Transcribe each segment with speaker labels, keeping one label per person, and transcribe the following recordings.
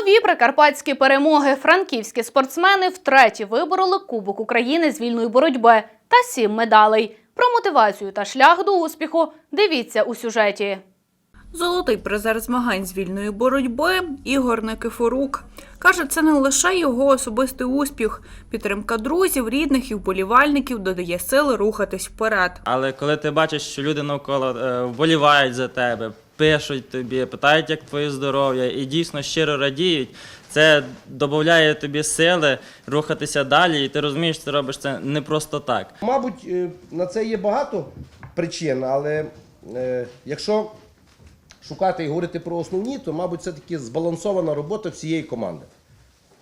Speaker 1: Нові прикарпатські перемоги. Франківські спортсмени втретє вибороли Кубок України з вільної боротьби та сім медалей. Про мотивацію та шлях до успіху дивіться у сюжеті.
Speaker 2: Золотий призер змагань з вільної боротьби Ігор Никифорук. Каже, це не лише його особистий успіх. Підтримка друзів, рідних і вболівальників додає сили рухатись вперед.
Speaker 3: Але коли ти бачиш, що люди навколо е, вболівають за тебе, пишуть тобі, питають, як твоє здоров'я, і дійсно щиро радіють, це додає тобі сили рухатися далі, і ти розумієш, що ти робиш це не просто так.
Speaker 4: Мабуть, е, на це є багато причин, але е, якщо шукати і говорити про основні, то, мабуть, це таки збалансована робота всієї команди.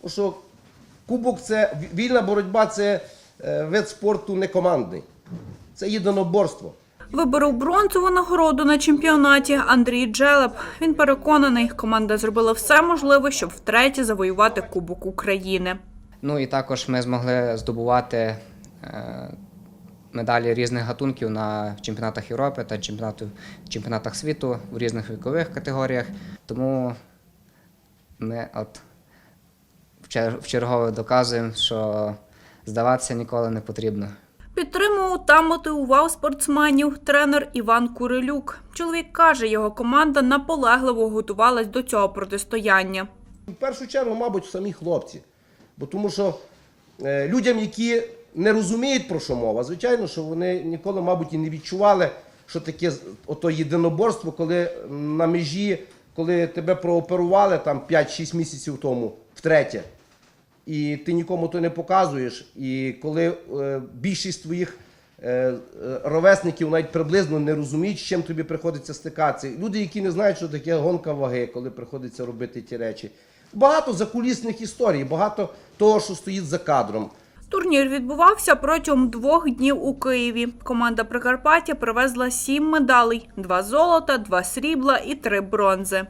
Speaker 4: Тому що кубок це вільна боротьба це е, вид спорту не командний, це єдиноборство.
Speaker 2: Виборов бронзову нагороду на чемпіонаті Андрій Джелеп. Він переконаний, команда зробила все можливе, щоб втретє завоювати Кубок України.
Speaker 5: Ну і також ми змогли здобувати е, медалі різних гатунків на чемпіонатах Європи та чемпіонатах світу в різних вікових категоріях. Тому ми от в чергове доказуємо, що здаватися ніколи не потрібно.
Speaker 2: Підтримував та мотивував спортсменів тренер Іван Курилюк. Чоловік каже, його команда наполегливо готувалась до цього протистояння.
Speaker 4: В першу чергу, мабуть, самі хлопці. Бо тому що е, людям, які не розуміють, про що мова, звичайно, що вони ніколи, мабуть, і не відчували, що таке ото єдиноборство, коли на межі, коли тебе прооперували там 5-6 місяців тому, втретє, і ти нікому то не показуєш. І коли е, більшість твоїх е, е, ровесників навіть приблизно не розуміють, з чим тобі приходиться стикатися. Люди, які не знають, що таке гонка ваги, коли приходиться робити ті речі. Багато закулісних історій, багато того, що стоїть за кадром.
Speaker 2: Турнір відбувався протягом двох днів у Києві. Команда Прикарпаття привезла сім медалей: два золота, два срібла і три бронзи.